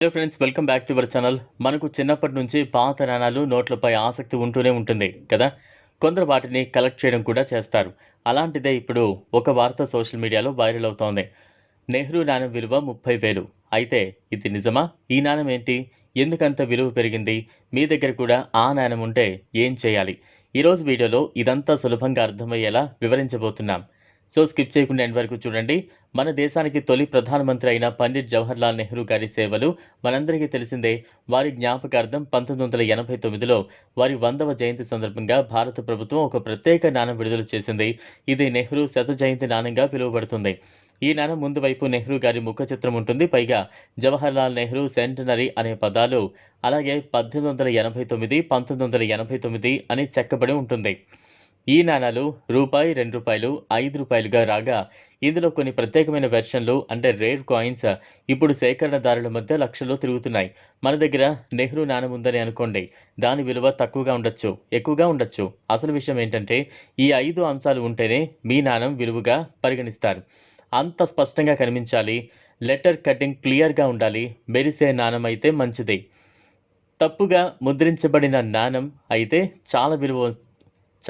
Hello friends welcome back to our channel మనకు చిన్నప్పటి నుంచి పాత నాణాలు నోట్లపై ఆసక్తి ఉంటూనే ఉంటుంది కదా? కొందరు వాటిని కలెక్ట్ చేయడం కూడా చేస్తారు. అలాంటిదే ఇప్పుడు ఒక వార్త సోషల్ మీడియాలో వైరల్ అవుతోంది. నెహ్రూ నాణం విలువ ముప్పై వేలు. అయితే ఇది నిజమా? ఈ నాణం ఏంటి? ఎందుకంత విలువ పెరిగింది? మీ దగ్గర కూడా ఆ నాణం ఉంటే ఏం చేయాలి? ఈరోజు వీడియోలో ఇదంతా సులభంగా అర్థమయ్యేలా వివరించబోతున్నాం. సో స్కిప్ చేయకుండా ఎండ్ వరకు చూడండి. మన దేశానికి తొలి ప్రధానమంత్రి అయిన పండిట్ జవహర్లాల్ నెహ్రూ గారి సేవలు మనందరికీ తెలిసిందే. వారి జ్ఞాపకార్థం పంతొమ్మిది వందల ఎనభై తొమ్మిదిలో వారి వందవ జయంతి సందర్భంగా భారత ప్రభుత్వం ఒక ప్రత్యేక నాణం విడుదల చేసింది. ఇది నెహ్రూ శత జయంతి నాణంగా పిలువబడుతుంది. ఈ నాణం ముందు వైపు నెహ్రూ గారి ముఖ చిత్రం ఉంటుంది. పైగా జవహర్లాల్ నెహ్రూ సెంటనరీ అనే పదాలు అలాగే పద్దెనిమిది వందల ఎనభై తొమ్మిది పంతొమ్మిది వందల ఎనభై తొమ్మిది అని చెక్కబడి ఉంటుంది. ఈ నాణాలు రూపాయి రెండు రూపాయలు ఐదు రూపాయలుగా రాగా ఇందులో కొన్ని ప్రత్యేకమైన వెర్షన్లు అంటే రేర్ కాయిన్స్ ఇప్పుడు సేకరణదారుల మధ్య లక్షల్లో తిరుగుతున్నాయి. మన దగ్గర నెహ్రూ నాణం ఉందని అనుకోండి. దాని విలువ తక్కువగా ఉండొచ్చు ఎక్కువగా ఉండొచ్చు. అసలు విషయం ఏంటంటే ఈ ఐదు అంశాలు ఉంటేనే మీ నాణం విలువగా పరిగణిస్తారు. అంత స్పష్టంగా కనిపించాలి లెటర్ కటింగ్ క్లియర్గా ఉండాలి మెరిసే నాణం అయితే మంచిది. తప్పుగా ముద్రించబడిన నాణం అయితే చాలా విలువ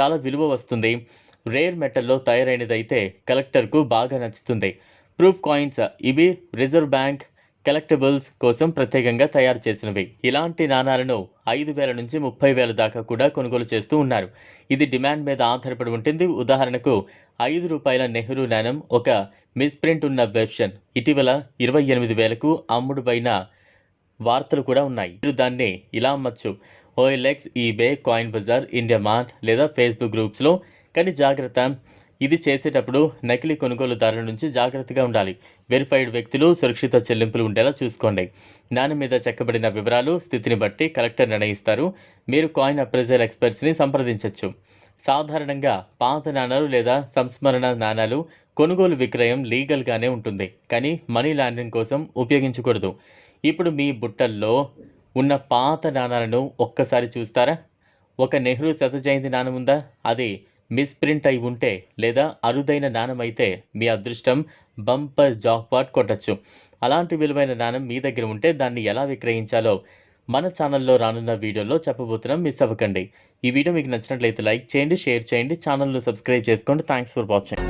చాలా విలువ వస్తుంది. రేర్ మెటల్లో తయారైనదైతే కలెక్టర్కు బాగా నచ్చుతుంది. ప్రూఫ్ కాయిన్స్ ఇవి రిజర్వ్ బ్యాంక్ కలెక్టబుల్స్ కోసం ప్రత్యేకంగా తయారు చేసినవి. ఇలాంటి నాణాలను ఐదు వేల నుంచి ముప్పై వేల దాకా కూడా కొనుగోలు చేస్తూ ఉన్నారు. ఇది డిమాండ్ మీద ఆధారపడి ఉంటుంది. ఉదాహరణకు ఐదు రూపాయల నెహ్రూ నాణం ఒక మిస్ప్రింట్ ఉన్న వెర్షన్ ఇటీవల ఇరవై ఎనిమిది వేలకు అమ్ముడుపైన వార్తలు కూడా ఉన్నాయి. మీరు దాన్ని ఇలా అమ్మచ్చు. OLX eBay coin bazaar IndiaMART లేదా ఫేస్బుక్ గ్రూప్స్లో కానీ జాగ్రత్త. ఇది చేసేటప్పుడు నకిలీ కొనుగోలుదారుల నుంచి జాగ్రత్తగా ఉండాలి. వెరిఫైడ్ వ్యక్తులు సురక్షిత చెల్లింపులు ఉండేలా చూసుకోండి. నాణ్యం మీద చెక్కబడిన వివరాలు స్థితిని బట్టి కలెక్టర్ నిర్ణయిస్తారు. మీరు కాయిన్ అప్రైజల్ ఎక్స్పర్ట్స్ని సంప్రదించవచ్చు సాధారణంగా పాత నాణాలు లేదా సంస్మరణ నాణాలు కొనుగోలు విక్రయం లీగల్గానే ఉంటుంది. కానీ మనీ లాండరింగ్ కోసం ఉపయోగించకూడదు. ఇప్పుడు మీ బుట్టల్లో ఉన్న పాత నాణాలను ఒక్కసారి చూస్తారా? ఒక నెహ్రూ శత జయంతి నాణం ఉందా? అది మిస్ప్రింట్ అయి ఉంటే లేదా అరుదైన నాణం అయితే మీ అదృష్టం బంపర్ జాక్పాట్ కొట్టచ్చు. అలాంటి విలువైన నాణం మీ దగ్గర ఉంటే దాన్ని ఎలా విక్రయించాలో మన ఛానల్లో రానున్న వీడియోలో చెప్పబోతున్నాం. మిస్ అవ్వకండి. ఈ వీడియో మీకు నచ్చినట్లయితే లైక్ చేయండి షేర్ చేయండి ఛానల్ను సబ్స్క్రైబ్ చేసుకోండి. Thanks for watching.